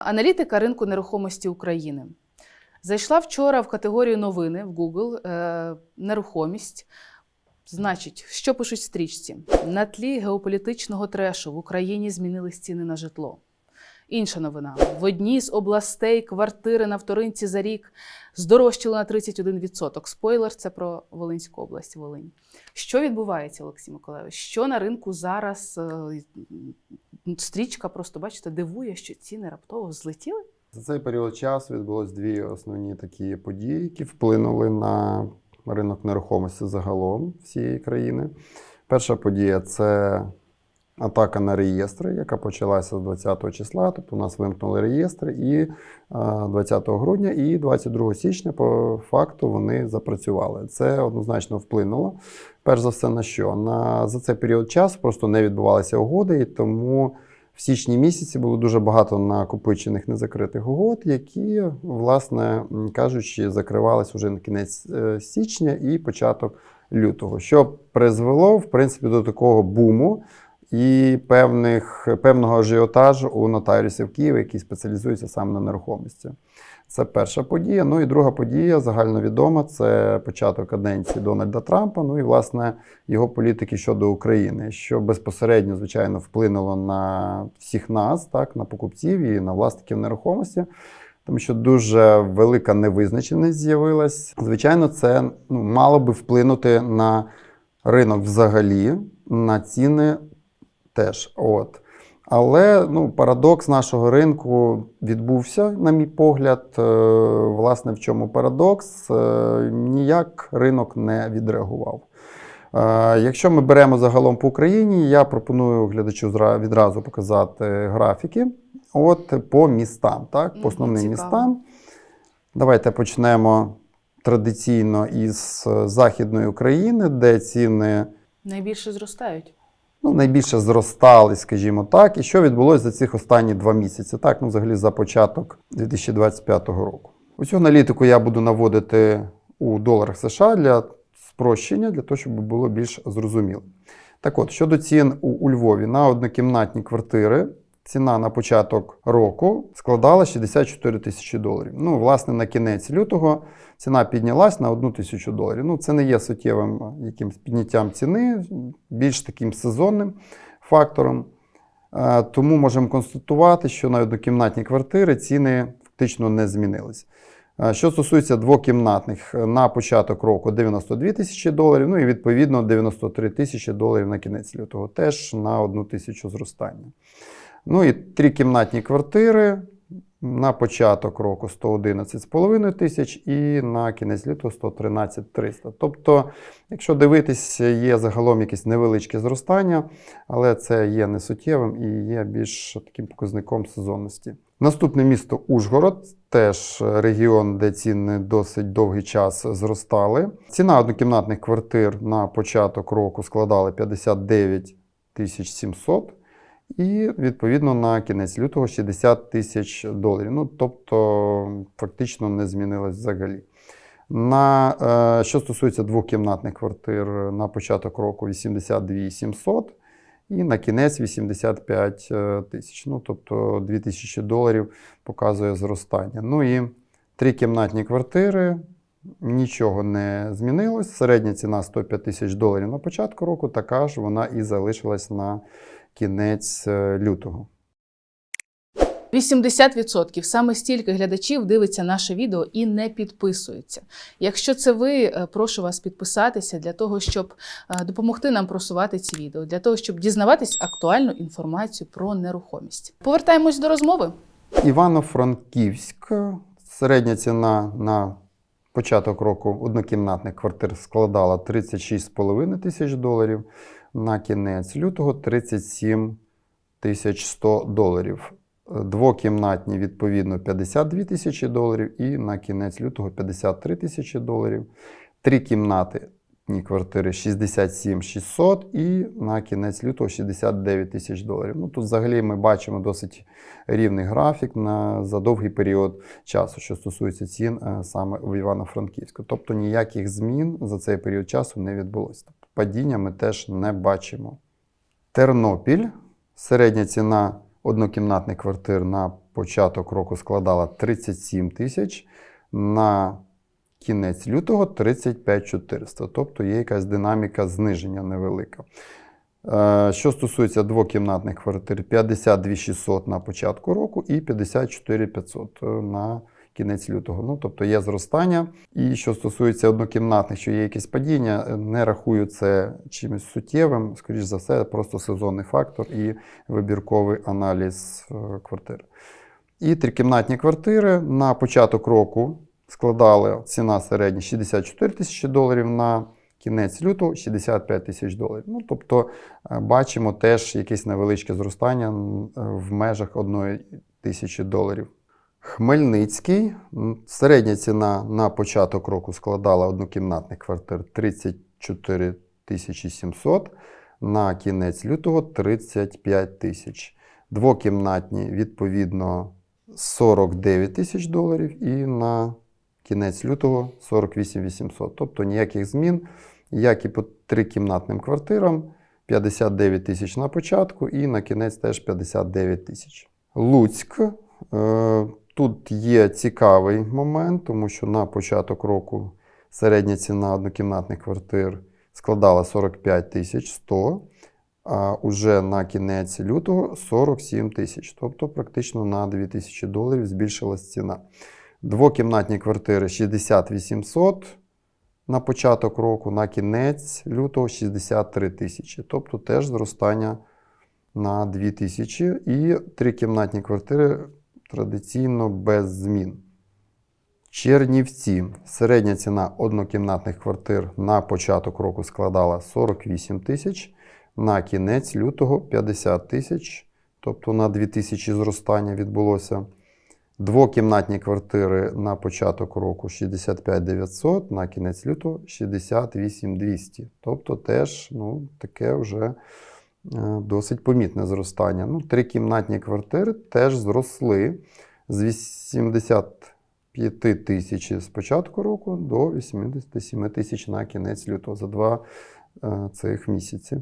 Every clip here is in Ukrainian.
Аналітика ринку нерухомості України. Зайшла вчора в категорію новини в Google е, нерухомість. Значить, що пишуть в стрічці? На тлі геополітичного трешу в Україні змінились ціни на житло. Інша новина: в одній з областей квартири на вторинці за рік здорожчали на 31%. Спойлер, це про Волинську область, Волинь. Що відбувається, Олексій Миколайович? Що на ринку зараз? Е, Стрічка просто бачите, дивує, що ціни раптово злетіли. За цей період часу відбулось дві основні такі події, які вплинули на ринок нерухомості загалом всієї країни. Перша подія це атака на реєстри, яка почалася з 20 числа. Тобто у нас вимкнули реєстри і е, 20 грудня, і 22 січня, по факту, вони запрацювали. Це однозначно вплинуло. Перш за все, на що? На, за цей період часу просто не відбувалися угоди, і тому. В січні місяці було дуже багато накопичених незакритих угод, які, власне кажучи, закривалися вже на кінець е, січня і початок лютого, що призвело в принципі до такого буму і певних, певного ажіотажу у нотаріусів Києва, які спеціалізуються саме на нерухомості. Це перша подія. Ну і друга подія загальновідома це початок каденції Дональда Трампа. Ну і власне його політики щодо України, що безпосередньо, звичайно, вплинуло на всіх нас, так на покупців і на власників нерухомості. Тому що дуже велика невизначеність з'явилась. Звичайно, це ну, мало би вплинути на ринок взагалі, на ціни теж. От. Але ну, парадокс нашого ринку відбувся, на мій погляд. Е, Власне, в чому парадокс? Е, Ніяк ринок не відреагував. Е, Якщо ми беремо загалом по Україні, я пропоную глядачу відразу показати графіки. От по містам, так, по основним цікаво. містам. Давайте почнемо традиційно із Західної України, де ціни Найбільше зростають. Ну, найбільше зростали, скажімо так. І що відбулося за цих останні два місяці? Так, ну, взагалі за початок 2025 року. Усю аналітику я буду наводити у доларах США для спрощення, для того, щоб було більш зрозуміло. Так от, щодо цін у, у Львові на однокімнатні квартири. Ціна на початок року складала 64 тисячі доларів. Ну, власне, на кінець лютого ціна піднялась на 1 тисячу доларів. Ну, це не є суттєвим а, якимось підняттям ціни, більш таким сезонним фактором. Е, Тому можемо констатувати, що на однокімнатні квартири ціни фактично не змінились. Е, Що стосується двокімнатних, е, на початок року 92 тисячі доларів, ну і відповідно 93 тисячі доларів на кінець лютого, теж на 1 тисячу зростання. Ну і трикімнатні квартири на початок року 111,5 тисяч і на кінець лютого 113 300. Тобто, якщо дивитись, є загалом якесь невеличке зростання, але це є не суттєвим і є більш таким показником сезонності. Наступне місто Ужгород, теж регіон, де ціни досить довгий час зростали. Ціна однокімнатних квартир на початок року складала 59 тисяч 700 і відповідно на кінець лютого 60 тисяч доларів. Ну тобто фактично не змінилось взагалі. На, е, що стосується двокімнатних квартир, на початок року 82 700 і на кінець 85 е, тисяч. Ну, тобто 2 тисячі доларів показує зростання. Ну і трикімнатні квартири. Нічого не змінилось. Середня ціна 105 тисяч доларів на початку року, така ж вона і залишилась на кінець е, лютого. 80% саме стільки глядачів дивиться наше відео і не підписуються. Якщо це ви, е, прошу вас підписатися для того, щоб е, допомогти нам просувати ці відео, для того, щоб дізнаватись актуальну інформацію про нерухомість. Повертаємось до розмови. Івано-Франківськ. Середня ціна на початок року однокімнатних квартир складала 36,5 тисяч доларів. На кінець лютого 37 100 доларів. Двокімнатні, відповідно, 52 тисячі доларів, і на кінець лютого 53 тисячі доларів. Три кімнати квартири 67 600 і на кінець лютого 69 тисяч доларів. Ну, тут взагалі ми бачимо досить рівний графік на, за довгий період часу, що стосується цін е, саме в Івано-Франківську. Тобто ніяких змін за цей період часу не відбулося. Падіння ми теж не бачимо. Тернопіль середня ціна однокімнатних квартир на початок року складала 37 тисяч, на кінець лютого 35 400. Тобто є якась динаміка зниження невелика. Е, Що стосується двокімнатних квартир, 52 600 на початку року і 54 500 е, на кінець лютого. Ну, тобто є зростання. І що стосується однокімнатних, що є якесь падіння, е, не рахую це чимось суттєвим. Скоріш за все, просто сезонний фактор і вибірковий аналіз е, квартир. І трикімнатні квартири на початок року складали ціна середня 64 тисячі доларів на кінець лютого 65 тисяч доларів. Ну, тобто е, бачимо теж якесь невеличке зростання в межах 1 тисячі доларів. Хмельницький. Середня ціна на початок року складала однокімнатних квартир 34 тисячі 700, на кінець лютого 35 тисяч. Двокімнатні, відповідно, 49 тисяч доларів і на кінець лютого 48 800. Тобто ніяких змін, як і по трикімнатним квартирам, 59 тисяч на початку і на кінець теж 59 тисяч. Луцьк. Тут є цікавий момент, тому що на початок року середня ціна однокімнатних квартир складала 45 тисяч 100, а уже на кінець лютого 47 тисяч. Тобто практично на 2 тисячі доларів збільшилась ціна. Двокімнатні квартири 60 800 на початок року, на кінець лютого 63 тисячі. Тобто теж зростання на 2 тисячі. І трикімнатні квартири традиційно без змін. Чернівці. Середня ціна однокімнатних квартир на початок року складала 48 тисяч, на кінець лютого 50 тисяч, тобто на 2 тисячі зростання відбулося. Двокімнатні квартири на початок року 65 900, на кінець лютого 68 200. Тобто теж ну, таке вже досить помітне зростання. Ну, трикімнатні квартири теж зросли з 85 тисяч з початку року до 87 тисяч на кінець лютого за два е, цих місяці.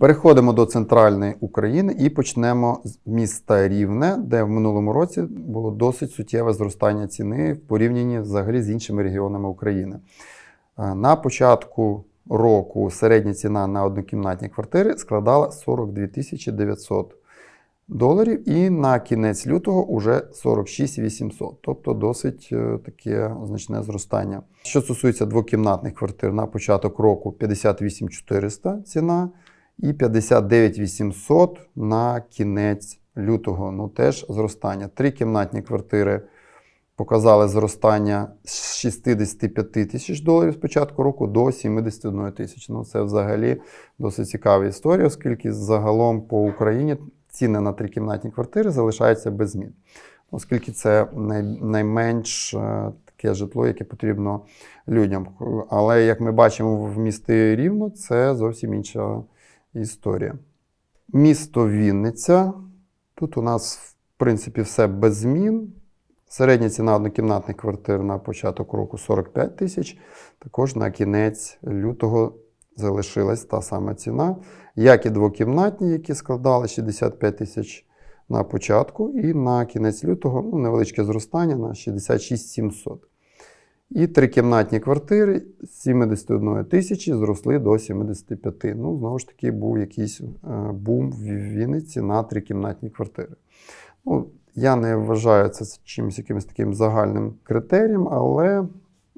Переходимо до центральної України і почнемо з міста Рівне, де в минулому році було досить суттєве зростання ціни в порівнянні взагалі з іншими регіонами України. Е, На початку року середня ціна на однокімнатні квартири складала 42 тисячі 900 доларів, і на кінець лютого уже 46 800, тобто досить е, таке значне зростання. Що стосується двокімнатних квартир, на початок року 58 400 ціна і 59 800 на кінець лютого. Ну теж зростання. Трикімнатні квартири показали зростання з 65 тисяч доларів з початку року до 71 тисяч. Ну, це взагалі досить цікава історія, оскільки загалом по Україні ціни на трикімнатні квартири залишаються без змін. Оскільки це най- найменш е, таке житло, яке потрібно людям. Але як ми бачимо в місті Рівно, це зовсім інша історія. Місто Вінниця. Тут у нас, в принципі, все без змін. Середня ціна однокімнатних квартир на початок року 45 тисяч. Також на кінець лютого залишилась та сама ціна, як і двокімнатні, які складали 65 тисяч на початку, і на кінець лютого ну, невеличке зростання на 66 700. І трикімнатні квартири з 71 тисячі зросли до 75. Ну, знову ж таки, був якийсь е, бум в Вінниці на трикімнатні квартири. Ну, я не вважаю це чимось якимось таким загальним критерієм, але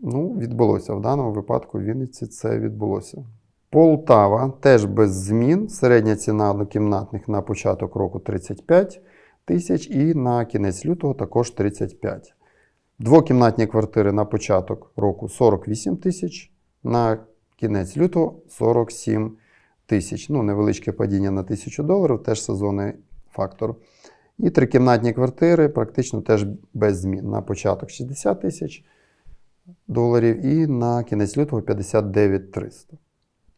ну, відбулося в даному випадку в Вінниці це відбулося. Полтава теж без змін. Середня ціна однокімнатних на початок року 35 тисяч і на кінець лютого також 35. Двокімнатні квартири на початок року 48 тисяч, на кінець лютого 47 тисяч. Ну, невеличке падіння на 1000 доларів, теж сезонний фактор. І трикімнатні квартири практично теж без змін. На початок 60 тисяч доларів і на кінець лютого 59 300.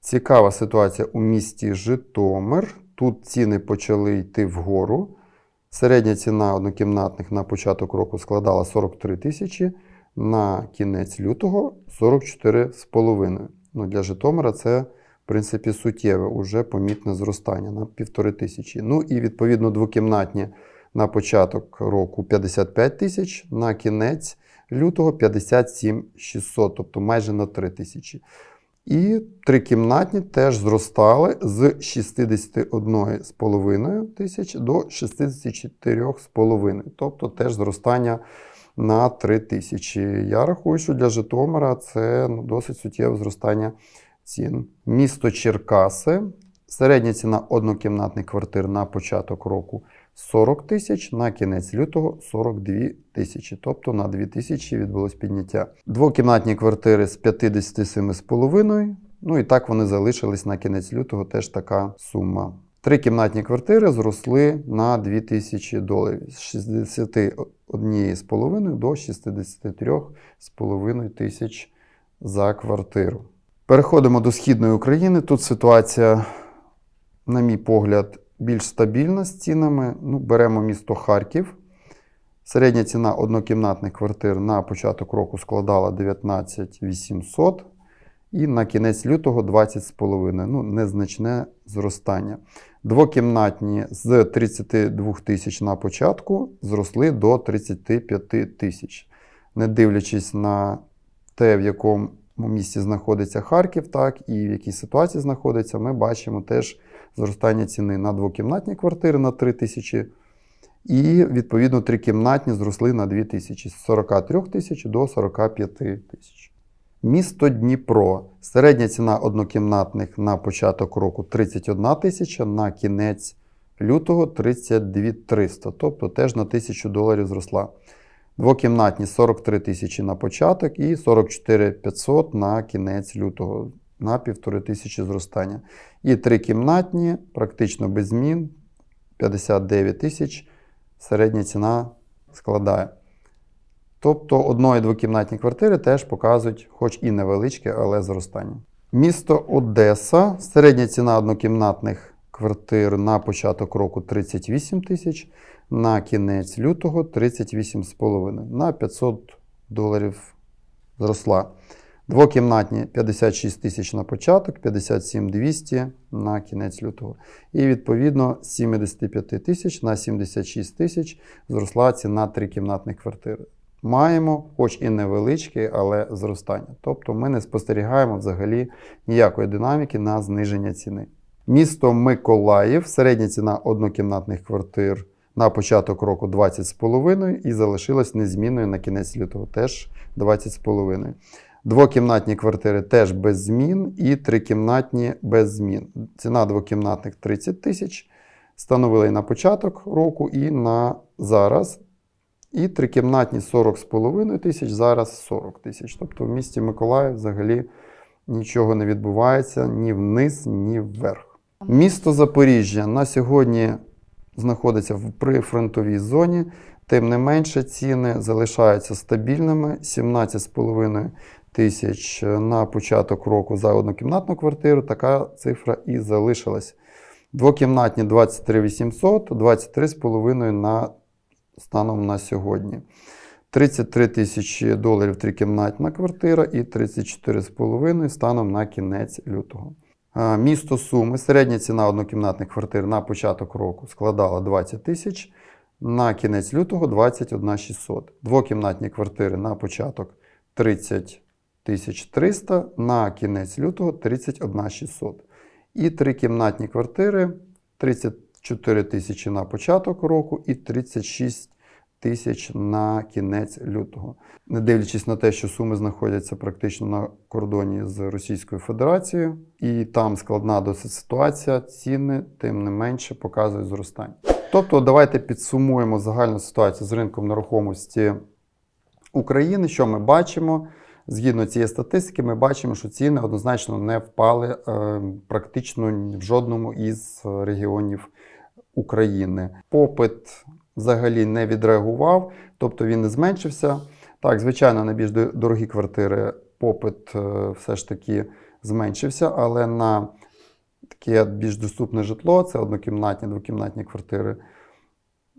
Цікава ситуація у місті Житомир. Тут ціни почали йти вгору. Середня ціна однокімнатних на початок року складала 43 тисячі, на кінець лютого 44,5. Ну, для Житомира це, в принципі, суттєве, уже помітне зростання на півтори тисячі. Ну і відповідно двокімнатні на початок року 55 тисяч, на кінець лютого 57 600, тобто майже на 3 тисячі. І трикімнатні теж зростали з 61,5 тисяч до 64,5, тобто теж зростання на 3 тисячі. Я рахую, що для Житомира це ну, досить суттєве зростання цін. Місто Черкаси. Середня ціна однокімнатних квартир на початок року 40 тисяч, на кінець лютого 42 тисячі, тобто на 2 тисячі відбулось підняття. Двокімнатні квартири з 57,5, ну і так вони залишились на кінець лютого, теж така сума. Трикімнатні квартири зросли на 2 тисячі доларів з 61,5 до 63,5 тисяч за квартиру. Переходимо до східної України. Тут ситуація, на мій погляд, більш стабільна з цінами. Ну, беремо місто Харків. Середня ціна однокімнатних квартир на початок року складала 19 800 і на кінець лютого 20,5. Ну, незначне зростання. Двокімнатні з 32 тисяч на початку зросли до 35 тисяч. Не дивлячись на те, в якому місці знаходиться Харків, так і в якій ситуації знаходиться, ми бачимо теж зростання ціни на двокімнатні квартири на 3 тисячі. І, відповідно, трикімнатні зросли на 2 тисячі з 43 тисяч до 45 тисяч. Місто Дніпро. Середня ціна однокімнатних на початок року 31 тисяча, на кінець лютого 32 300, тобто теж на тисячу доларів зросла. Двокімнатні 43 тисячі на початок і 44 500 на кінець лютого, на півтори тисячі зростання. І трикімнатні практично без змін 59 тисяч середня ціна складає. Тобто одної двокімнатні квартири теж показують, хоч і невеличке, але зростання. Місто Одеса. Середня ціна однокімнатних квартир на початок року 38 тисяч, на кінець лютого 38,5. На 500 доларів зросла. Двокімнатні 56 тисяч на початок, 57 200 на кінець лютого. І відповідно з 75 тисяч на 76 тисяч зросла ціна трикімнатних квартир. Маємо, хоч і невеличке, але зростання. Тобто ми не спостерігаємо взагалі ніякої динаміки на зниження ціни. Місто Миколаїв, середня ціна однокімнатних квартир на початок року 20,5 і залишилась незмінною на кінець лютого теж 20,5. Двокімнатні квартири теж без змін, і трикімнатні без змін. Ціна двокімнатних 30 тисяч. Становила і на початок року, і на зараз. І трикімнатні 40,5 тисяч, зараз 40 тисяч. Тобто в місті Миколаїв взагалі нічого не відбувається ні вниз, ні вверх. Місто Запоріжжя на сьогодні знаходиться в прифронтовій зоні. Тим не менше, ціни залишаються стабільними: 17,5 тисяч на початок року за однокімнатну квартиру. Така цифра і залишилась. Двокімнатні 23 800, 23,5 на станом на сьогодні. 33 тисячі доларів трикімнатна квартира і 34,5 станом на кінець лютого. Місто Суми. Середня ціна однокімнатних квартир на початок року складала 20 тисяч, на кінець лютого 21 600. Двокімнатні квартири на початок 30 тисяч 300, на кінець лютого 31 600. І трикімнатні квартири 34 тисячі на початок року і 36 тисяч на кінець лютого. Не дивлячись на те, що суми знаходяться практично на кордоні з Російською Федерацією, і там складна досить ситуація, ціни тим не менше показують зростання. Тобто, давайте підсумуємо загальну ситуацію з ринком нерухомості України. Що ми бачимо? Згідно цієї статистики, ми бачимо, що ціни однозначно не впали е, практично в жодному із регіонів України. Попит взагалі не відреагував, тобто він не зменшився. Так, звичайно, на більш дорогі квартири попит е, все ж таки зменшився, але на таке більш доступне житло, це однокімнатні, двокімнатні квартири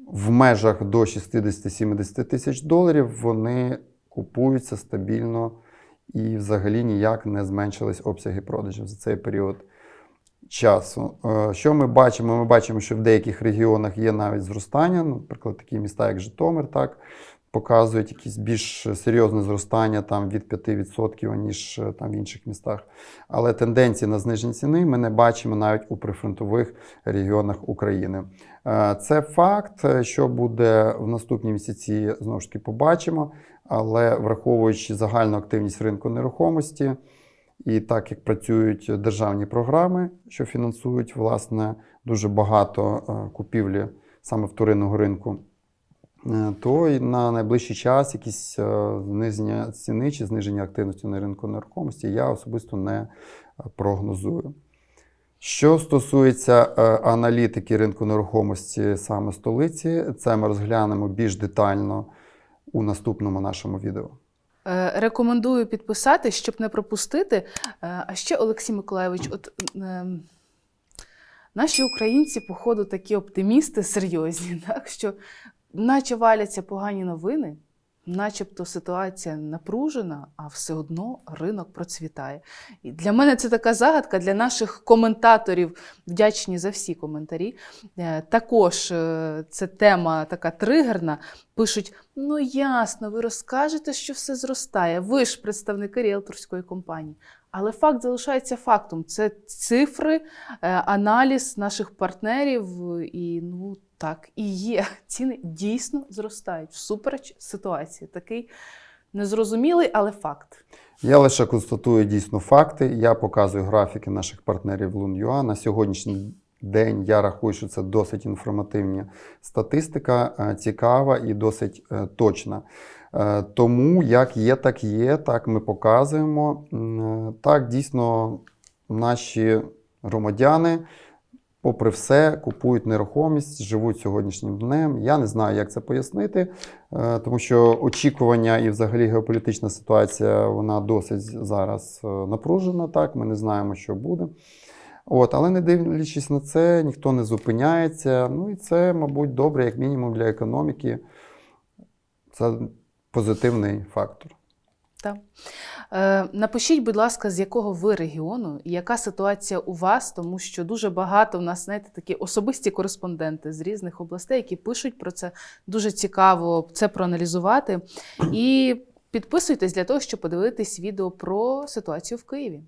в межах до 60-70 тисяч доларів, вони купуються стабільно і взагалі ніяк не зменшились обсяги продажів за цей період. часу. Е, Що ми бачимо? Ми бачимо, що в деяких регіонах є навіть зростання. Наприклад, такі міста, як Житомир, так, показують якісь більш серйозне зростання там, від 5%, ніж е, там, в інших містах. Але тенденції на зниження ціни ми не бачимо навіть у прифронтових регіонах України. Е, Це факт, що буде в наступні місяці, знову ж таки, побачимо. Але враховуючи загальну активність ринку нерухомості, і так як працюють державні програми, що фінансують власне дуже багато е, купівлі саме вторинного ринку, е, то і на найближчий час якісь е, зниження ціни чи зниження активності на ринку нерухомості я особисто не прогнозую. Що стосується аналітики ринку нерухомості саме столиці, це ми розглянемо більш детально у наступному нашому відео. Е, Рекомендую підписати, щоб не пропустити. Е, А ще, Олексій Миколайович, от е, наші українці, походу, такі оптимісти серйозні, так, що наче валяться погані новини, начебто ситуація напружена, а все одно ринок процвітає. І для мене це така загадка, для наших коментаторів вдячні за всі коментарі. Е, Також е, це тема така тригерна. Пишуть: ну ясно, ви розкажете, що все зростає. Ви ж представники ріелторської компанії. Але факт залишається фактом. Це цифри, е, аналіз наших партнерів, і ну так і є. Ціни дійсно зростають всупереч ситуації. Такий незрозумілий, але факт. Я лише констатую дійсно факти. Я показую графіки наших партнерів Лун.ua. На сьогоднішній день я рахую, що це досить інформативна статистика, е, цікава і досить е, точна. Е, Тому як є, так є, так ми показуємо. Е, Так, дійсно, наші громадяни, попри все, купують нерухомість, живуть сьогоднішнім днем. Я не знаю, як це пояснити, е, тому що очікування і взагалі геополітична ситуація вона досить зараз напружена. Так, ми не знаємо, що буде. От, але не дивлячись на це, ніхто не зупиняється. Ну і це, мабуть, добре, як мінімум для економіки. Це позитивний фактор. Так. Е, напишіть, будь ласка, з якого ви регіону і яка ситуація у вас, тому що дуже багато в нас, знаєте, такі особисті кореспонденти з різних областей, які пишуть про це. Дуже цікаво це проаналізувати. І підписуйтесь для того, щоб подивитись відео про ситуацію в Києві.